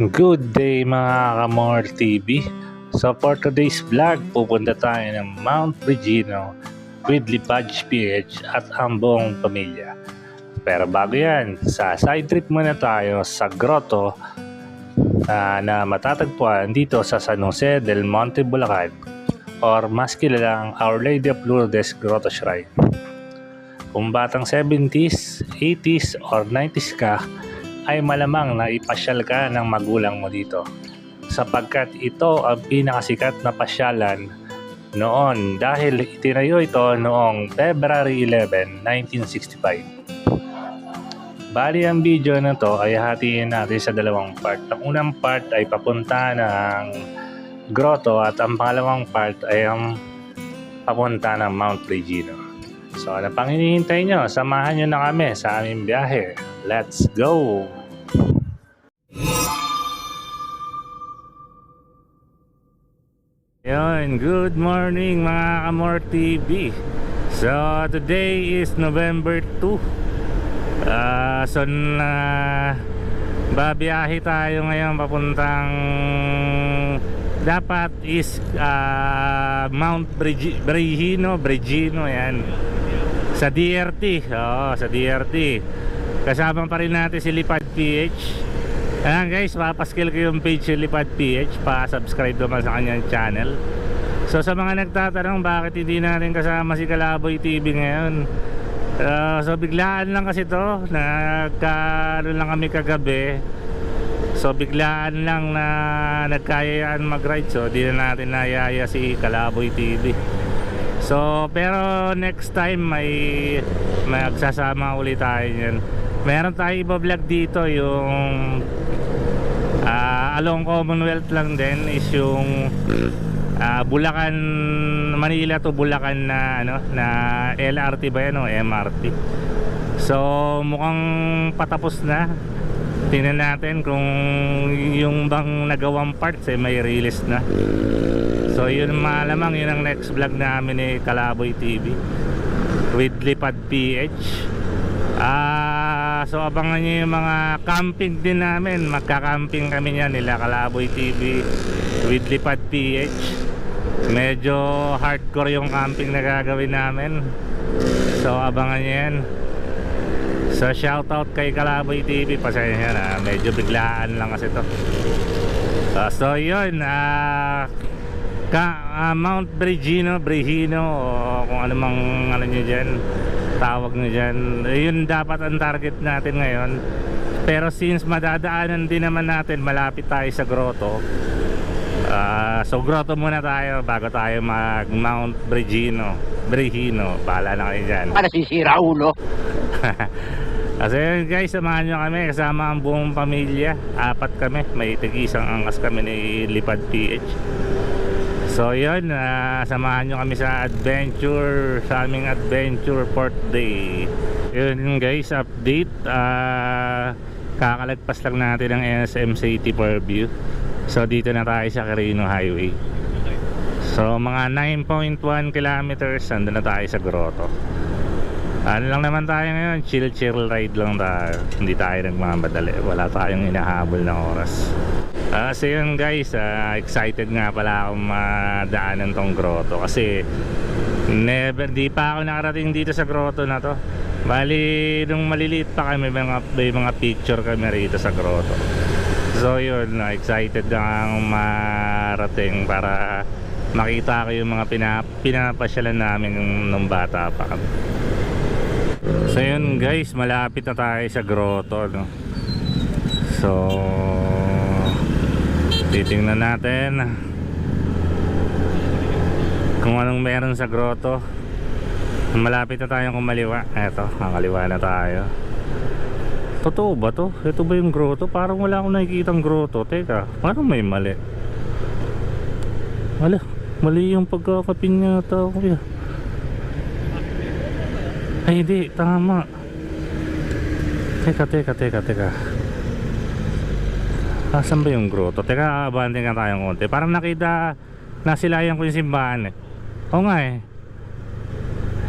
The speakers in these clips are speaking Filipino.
Good day mga Kamor TV. So for today's vlog, pupunta tayo ng Mount Regino with Lipaj PH at ang buong pamilya. Pero bago yan, sa side trip muna tayo sa grotto ah, na matatagpuan dito sa San Jose del Monte, Bulacan or mas kilalang Our Lady of Lourdes Grotto Shrine. Kung batang 70s, 80s or 90s ka, ay malamang na ipasyal ka ng magulang mo dito sapagkat ito ang pinakasikat na pasyalan noon dahil itinayo ito noong February 11, 1965. Bali ang video na to ay hatiin natin sa dalawang part. Ang unang part ay papunta ng grotto at ang pangalawang part ay ang papunta ng Mount Regino. So ano pang hinihintay nyo? Samahan nyo na kami sa aming biyahe. Let's go! Yun, good morning mga Kamor TV. So today is November 2. Ah, so na babiyahe tayo ngayon papuntang dapat is ah, Mount Brigi- Brigino, Brigino yan. Sa DRT. Oo, sa DRT. Kasama pa rin natin si Lipad PH. Ayan guys, papaskill ko yung page ni Lipad PH. Pa-subscribe naman sa kanyang channel. So sa mga nagtatanong bakit hindi natin kasama si Kalaboy TV ngayon. Ah, so biglaan lang kasi to Nagka, ano lang kami kagabi. So biglaan lang na nagkayaan mag-ride. So di na natin nayaya si Kalaboy TV. So, pero next time may magsasama ulit tayo niyan. Meron tayo iba-vlog dito yung ah, along Commonwealth lang din is yung ah, Bulacan Manila to Bulacan na ano na LRT ba yan o MRT. So, mukhang patapos na. Tingnan natin kung yung bang nagawang parts eh may release na. So yun malamang yun ang next vlog namin ni Kalaboy TV with Lipad PH. Ah, so abangan niyo yung mga camping din namin. Magka-camping kami niyan nila Kalaboy TV with Lipad PH. Medyo hardcore yung camping na gagawin namin. So abangan niyo yan. So shoutout kay Kalaboy TV. Pasensya na, medyo biglaan lang kasi to. Ah, so yun, ah ka, ah, Mount Brigino, Brigino o kung ano mang ano nyo dyan tawag nyo dyan. Yun dapat ang target natin ngayon. Pero since madadaanan din naman natin malapit tayo sa grotto. Ah, so grotto muna tayo bago tayo mag Mount Brigino. Brigino, bahala na kayo dyan. Para sisira ulo. Kasi yun guys, samahan nyo kami. Kasama ang buong pamilya. Apat kami, may tig-isang angas kami ni Lipad PH. So yun, ah, samahan nyo kami sa adventure, sa aming adventure port day. Yun guys, update. ah, kakalagpas lang natin ang NSM City Purview. So dito na tayo sa Carino Highway. So mga 9.1 kilometers, nandun na tayo sa grotto. Ano lang naman tayo ngayon, chill chill ride lang tayo. Hindi tayo nagmamadali. Wala tayong inahabol na oras. Ah, so yun guys, ah, excited nga pala akong madaanan tong grotto kasi never, di pa ako nakarating dito sa grotto na to. Bali, nung maliliit pa kami, may mga, may mga picture kami rito sa grotto. So yun, ah, excited na akong marating para makita ko yung mga pinap pinapasyalan namin nung bata pa kami. So yun guys, malapit na tayo sa grotto no. So titingnan natin kung anong meron sa grotto. Malapit na tayong kumaliwa. Eto, kakaliwa na tayo. Totoo ba to? Ito ba yung grotto? Parang wala akong nakikitang grotto. Teka, parang may mali. Wala, mali yung pagkakapin yata kuya. Ay hindi, tama Teka, teka, teka, teka Asan ba yung grotto? Teka, abante nga tayong konti Parang nakita, nasilayan ko yung simbahan eh Oo nga eh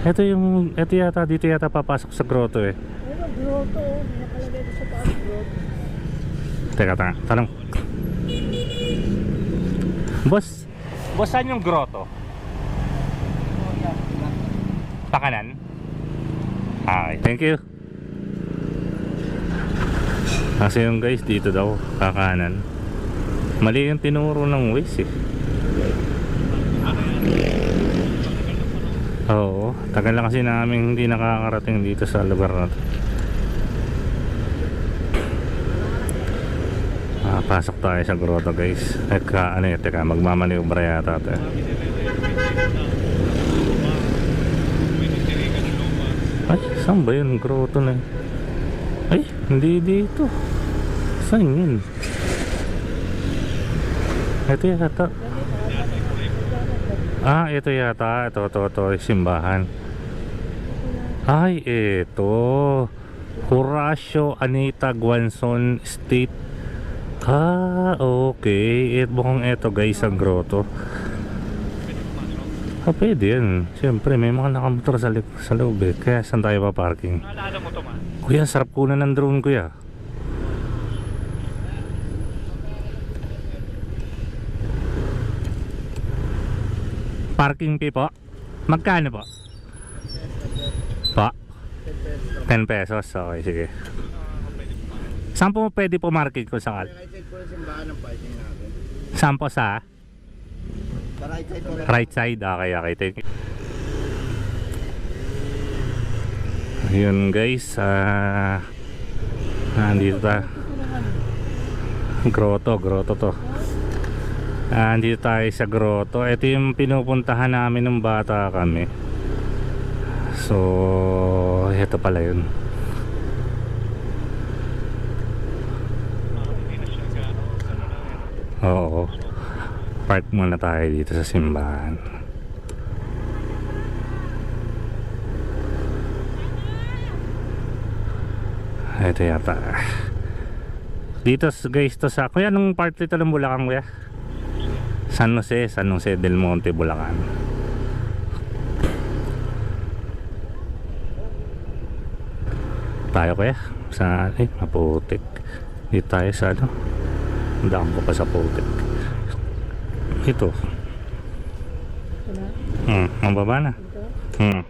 Ito yung, ito yata, dito yata papasok sa grotto eh Pero grotto, may nakalagay ko sa taas grotto. Teka, teka. Tanong. Boss, boss, saan yung grotto? Pakanan? Okay, thank you. Kasi yung guys dito daw, kakanan. Mali yung tinuro ng Waze eh. Oo, tagal lang kasi namin hindi nakakarating dito sa lugar na to. Ah, pasok tayo sa grotto guys. Teka, ano yun, teka, magmamaniubra yata tayo. Ay, saan ba yun? Grotto na yun? Ay, hindi dito. Saan yun? Ito yata. Ah, ito yata. Ito, ito, ito. Simbahan. Ay, ito. Horacio Anita Guanzon State. Ah, okay. Ito mukhang ito guys ang grotto. Ah, pwede yan. Siyempre, may mga nakamotor sa, sa loob eh. Kaya saan tayo pa parking? Naalala mo to ma? Kuya, sarap kunan ng drone kuya. Parking fee po? Magkano po? Po? 10 pesos? Okay, sige. Saan po pwede po market kung sakal? Saan po sa? Right side po Right side? Okay, okay. Thank you. Ayun guys, ah nandito ta. Grotto, grotto to. Ah, nandito tayo sa grotto. Ito yung pinupuntahan namin nung bata kami. So, ito pala yun. Oo. Park muna tayo dito sa simbahan. Ito yata. Dito guys to sa... Kuya, anong part dito ng Bulacan kuya? San Jose, San Jose del Monte, Bulacan. Tayo kuya. Sa... Eh, maputik. Dito tayo sa ano. Daan ko pa sa putik. Ito. Hmm, ang baba na. Hmm.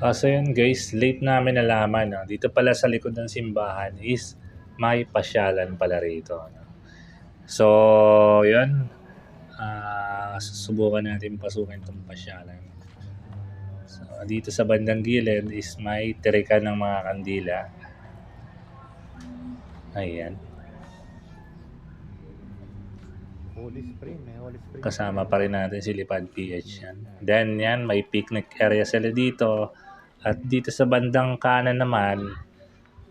Ah, so yun guys, late namin nalaman. No? Dito pala sa likod ng simbahan is may pasyalan pala rito. No? So, yun. Ah, susubukan natin pasukin itong pasyalan. So, dito sa bandang gilid is may tirikan ng mga kandila. Ayan. Spring. Kasama pa rin natin si Lipad PH yan. Then yan, may picnic area sila dito. At dito sa bandang kanan naman,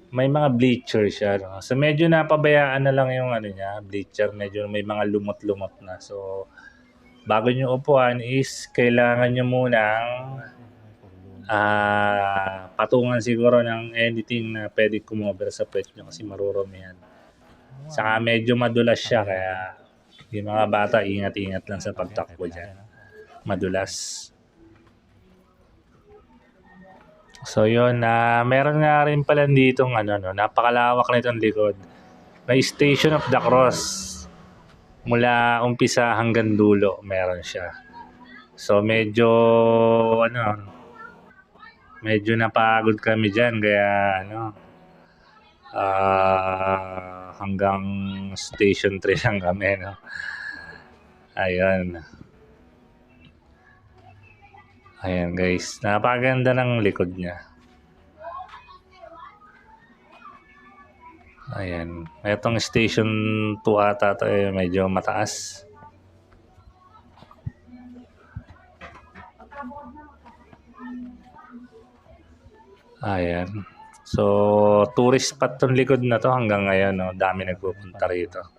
may mga bleacher siya. No? So medyo napabayaan na lang yung ano niya, bleacher. Medyo may mga lumot-lumot na. So bago nyo upuan is kailangan nyo munang ah patungan siguro ng anything na pwede kumover sa puwet nyo kasi marurumi yan. Saka medyo madulas siya kaya yung mga bata ingat-ingat lang sa pagtakbo dyan. Madulas. So yun, na meron nga rin pala dito ano, no, napakalawak na itong likod. May Station of the Cross. Mula umpisa hanggang dulo, meron siya. So medyo, ano, medyo napagod kami dyan, kaya ano, ah hanggang station 3 lang kami, no. Ayun. Ayan guys, napakaganda ng likod niya. Ayan. Itong station 2 ata to eh, medyo mataas. Ayan. So, tourist spot tong likod na to hanggang ngayon, no? Dami nagpupunta rito.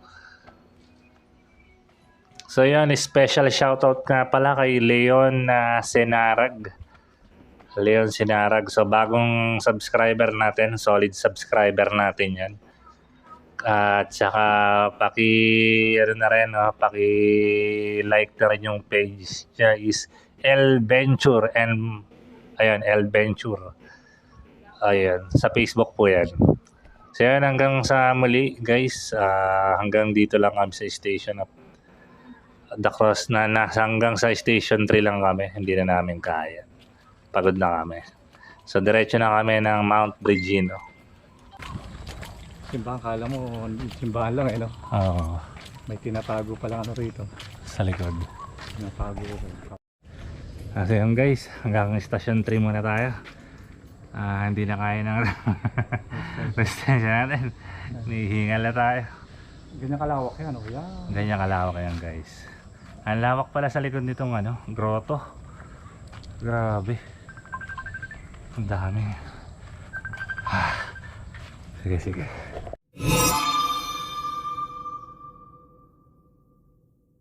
So, yan, special shoutout nga pala kay Leon na Senarag. Leon Sinarag. So, bagong subscriber natin, solid subscriber natin yan. At saka, paki, ano na rin, no? paki like na rin yung page niya is El Venture and, ayun, El Venture. Ayan, sa Facebook po yan. So yan, hanggang sa muli guys. Ah, hanggang dito lang kami sa station of The Cross na nasa hanggang sa station 3 lang kami. Hindi na namin kaya. Pagod na kami. So diretso na kami ng Mount Brigino. Simbahan, kala mo, simbahan lang eh, no? Oo, May tinatago pa lang ano rito. sa likod. Tinatago ko. Kasi yun guys, hanggang station 3 muna tayo. Ah, hindi na kaya ng resistensya natin. Nihingal na tayo. Ganyan kalawak yan, oh. Yan. Ganyan kalawak yan guys. Ang lawak pala sa likod nitong ano, grotto. Grabe. Ang dami. Ah. Sige, sige.